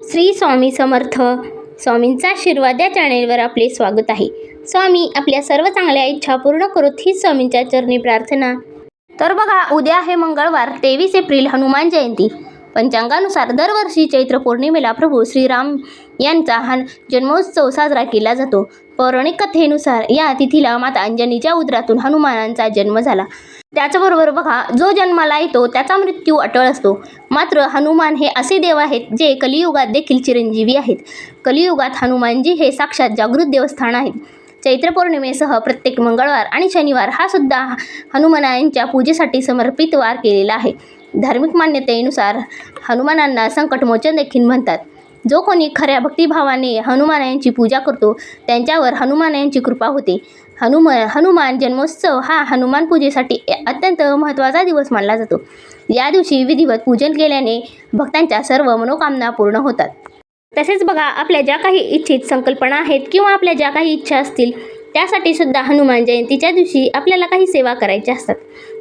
श्री स्वामी समर्थ. स्वामींचा आशीर्वाद या चॅनेलवर आपले स्वागत आहे. स्वामी आपल्या सर्व चांगल्या इच्छा पूर्ण करोत ही स्वामींच्या चरणी प्रार्थना. तर बघा उद्या आहे मंगळवार तेवीस एप्रिल हनुमान जयंती. पंचांगानुसार दरवर्षी चैत्र पौर्णिमेला प्रभू श्रीराम यांचा हा जन्मोत्सव साजरा केला जातो. पौराणिक कथेनुसार या तिथीला माता अंजनीच्या उदरातून हनुमानांचा जन्म झाला. त्याचबरोबर बघा जो जन्माला येतो त्याचा मृत्यू अटळ असतो. मात्र हनुमान हे असे देव आहेत जे कलियुगात देखील चिरंजीवी आहेत. कलियुगात हनुमानजी हे साक्षात जागृत देवस्थान आहेत. चैत्र पौर्णिमेसह प्रत्येक मंगळवार आणि शनिवार हा सुद्धा हनुमानांच्या पूजेसाठी समर्पित वार केलेला आहे. धार्मिक मान्यतेनुसार हनुमानांना संकटमोचन देखील म्हणतात. जो कोणी खऱ्या भक्तिभावाने हनुमानांची पूजा करतो त्यांच्यावर हनुमानांची कृपा होते. हनुम हनुमान जन्मोत्सव हा हनुमान पूजेसाठी अत्यंत महत्त्वाचा दिवस मानला जातो. या दिवशी विधिवत पूजन केल्याने भक्तांच्या सर्व मनोकामना पूर्ण होतात. तसेच बघा आपल्या ज्या काही इच्छित संकल्पना आहेत किंवा आपल्या ज्या काही इच्छा असतील त्यासाठी सुद्धा हनुमान जयंतीच्या दिवशी आपल्याला काही सेवा करायच्या असतात.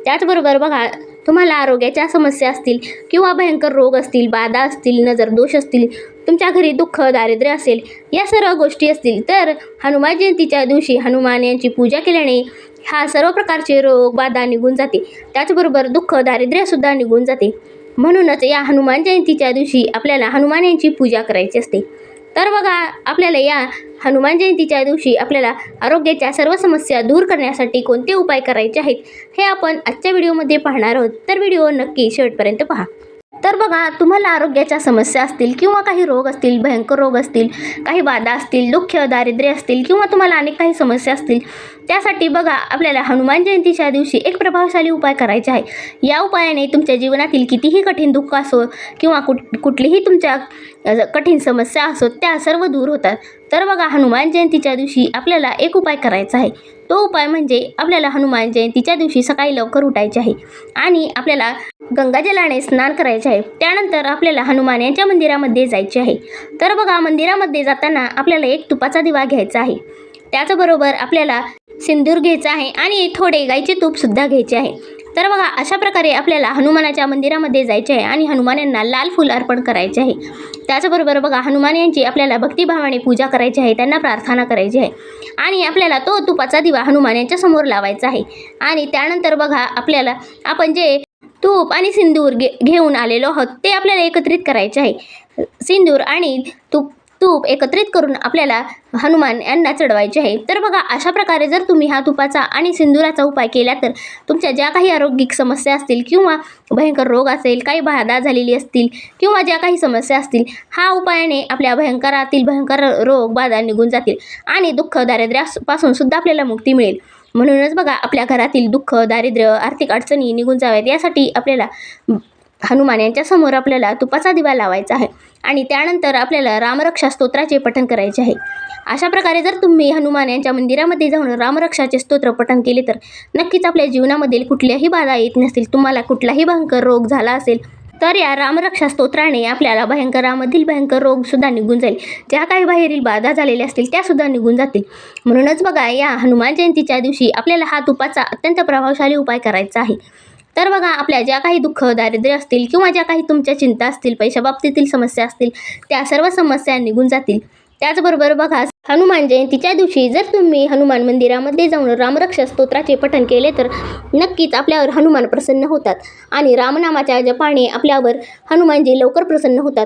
त्याचबरोबर बघा तुम्हाला आरोग्याच्या समस्या असतील किंवा भयंकर रोग असतील बाधा असतील नजर दोष असतील तुमच्या घरी दुःख दारिद्र्य असेल या सर्व गोष्टी असतील तर हनुमान जयंतीच्या दिवशी हनुमान यांची पूजा केल्याने हा सर्व प्रकारचे रोग बाधा निघून जाते. त्याचबरोबर दुःख दारिद्र्यसुद्धा निघून जाते. म्हणूनच या हनुमान जयंतीच्या दिवशी आपल्याला हनुमान यांची पूजा करायची असते. तर बघा आपल्याला या हनुमान जयंतीच्या दिवशी आपल्याला आरोग्याच्या सर्व समस्या दूर करण्यासाठी कोणते उपाय करायचे आहेत हे आपण आजच्या व्हिडिओमध्ये पाहणार आहोत. तर व्हिडिओ नक्की शेवटपर्यंत पहा. तर बघा तुम्हाला आरोग्याच्या समस्या असतील किंवा काही रोग असतील भयंकर रोग असतील काही बाधा असतील दुःख दारिद्र्य असतील किंवा तुम्हाला अनेक काही समस्या असतील त्यासाठी बघा आपल्याला हनुमान जयंतीच्या दिवशी एक प्रभावशाली उपाय करायचा आहे. या उपायाने तुमच्या जीवनातील कितीही कठीण दुःख असो किंवा कुठ कुठलीही तुमच्या कठीण समस्या असो त्या सर्व दूर होतात. तर बघा हनुमान जयंतीच्या दिवशी आपल्याला एक उपाय करायचा आहे. तो उपाय म्हणजे आपल्याला हनुमान जयंतीच्या दिवशी सकाळी लवकर उठायचे आहे आणि आपल्याला गंगाजलाने स्नान करायचे आहे. त्यानंतर आपल्याला हनुमान यांच्या मंदिरामध्ये जायचे आहे. तर बघा मंदिरामध्ये जाताना आपल्याला एक तुपाचा दिवा घ्यायचा आहे. त्याचबरोबर आपल्याला सिंदूर घ्यायचा आहे आणि थोडे गाईचे तूपसुद्धा घ्यायचे आहे. तर बघा अशा प्रकारे आपल्याला हनुमानाच्या मंदिरामध्ये जायचे आहे आणि हनुमान यांना लाल फूल अर्पण करायचे आहे. त्याचबरोबर बघा हनुमान यांची आपल्याला भक्तिभावाने पूजा करायची आहे त्यांना प्रार्थना करायची आहे. आणि आपल्याला तो तुपाचा दिवा हनुमान यांच्या समोर लावायचा आहे. आणि त्यानंतर बघा आपल्याला आपण जे तूप आणि सिंदूर घे घेऊन आलेलो आहोत ते आपल्याला एकत्रित करायचे आहे. सिंदूर आणि तूप तूप एकत्रित करून आपल्याला हनुमान यांना चढवायचे आहे. तर बघा अशा प्रकारे जर तुम्ही हा तुपाचा आणि सिंदुराचा उपाय केला तर तुमच्या ज्या काही आरोग्यिक समस्या असतील किंवा भयंकर रोग असेल काही बाधा झालेली असतील किंवा ज्या काही समस्या असतील हा उपायाने आपल्या भयंकरातील भयंकर रोग बाधा निघून जातील आणि दुःख दारिद्र्यापासून सुद्धा आपल्याला मुक्ती मिळेल. म्हणूनच बघा आपल्या घरातील दुःख दारिद्र्य आर्थिक अडचणी निघून जाव्यात. यासाठी आपल्याला हनुमान यांच्यासमोर आपल्याला तुपाचा दिवा लावायचा आहे. आणि त्यानंतर आपल्याला रामरक्षा स्तोत्राचे पठण करायचे आहे. अशा प्रकारे जर तुम्ही हनुमान यांच्या मंदिरामध्ये जाऊन रामरक्षाचे स्तोत्र पठण केले तर नक्कीच आपल्या जीवनामधील कुठल्याही बाधा येत नसतील. तुम्हाला कुठलाही भयंकर रोग झाला असेल तर या रामरक्षा स्तोत्राने आपल्याला भयंकरामधील भयंकर रोगसुद्धा निघून जाईल. ज्या काही बाहेरील बाधा झालेल्या असतील त्यासुद्धा निघून जातील. म्हणूनच बघा या हनुमान जयंतीच्या दिवशी आपल्याला हा तुपाचा अत्यंत प्रभावशाली उपाय करायचा आहे. तर बघा आपल्या ज्या काही दुःख दारिद्र्य असतील किंवा ज्या काही तुमच्या चिंता असतील पैशाबाबतीतील समस्या असतील त्या सर्व समस्या निघून जातील. त्याचबरोबर बघा हनुमान जयंतीच्या दिवशी जर तुम्ही हनुमान मंदिरामध्ये जाऊन रामरक्षा स्तोत्राचे पठण केले तर नक्कीच आपल्यावर हनुमान प्रसन्न होतात. आणि रामनामाच्या जपाने आपल्यावर हनुमानजी लवकर प्रसन्न होतात.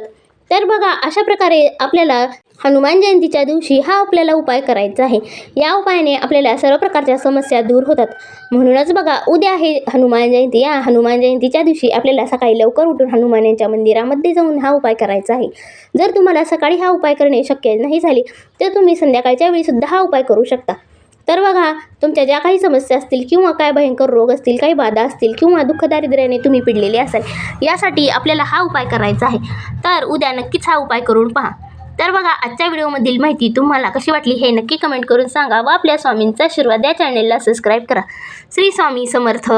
तर बघा अशा प्रकारे आपल्याला हनुमान जयंतीच्या दिवशी हा आपल्याला उपाय करायचा आहे. या उपायाने आपल्याला सर्व प्रकारच्या समस्या दूर होतात. म्हणूनच बघा उद्या आहे हनुमान जयंती. या हनुमान जयंतीच्या दिवशी आपल्याला सकाळी लवकर उठून हनुमान यांच्या मंदिरामध्ये जाऊन हा उपाय करायचा आहे. जर तुम्हाला सकाळी हा उपाय करणे शक्य नाही झाले तर तुम्ही संध्याकाळच्या वेळीसुद्धा हा उपाय करू शकता. तर बघा तुमच्या ज्या काही समस्या असतील किंवा काय भयंकर रोग असतील काही बाधा असतील किंवा दुःखदारिद्र्याने तुम्ही पिडलेले असाल यासाठी आपल्याला हा उपाय करायचा आहे. तर उद्या नक्कीच हा उपाय करून पहा. तर बघा आजच्या व्हिडिओमधील माहिती तुम्हाला कशी वाटली हे नक्की कमेंट करून सांगा व आपल्या स्वामींचा आशीर्वाद या चॅनेलला सबस्क्राईब करा. श्री स्वामी समर्थ.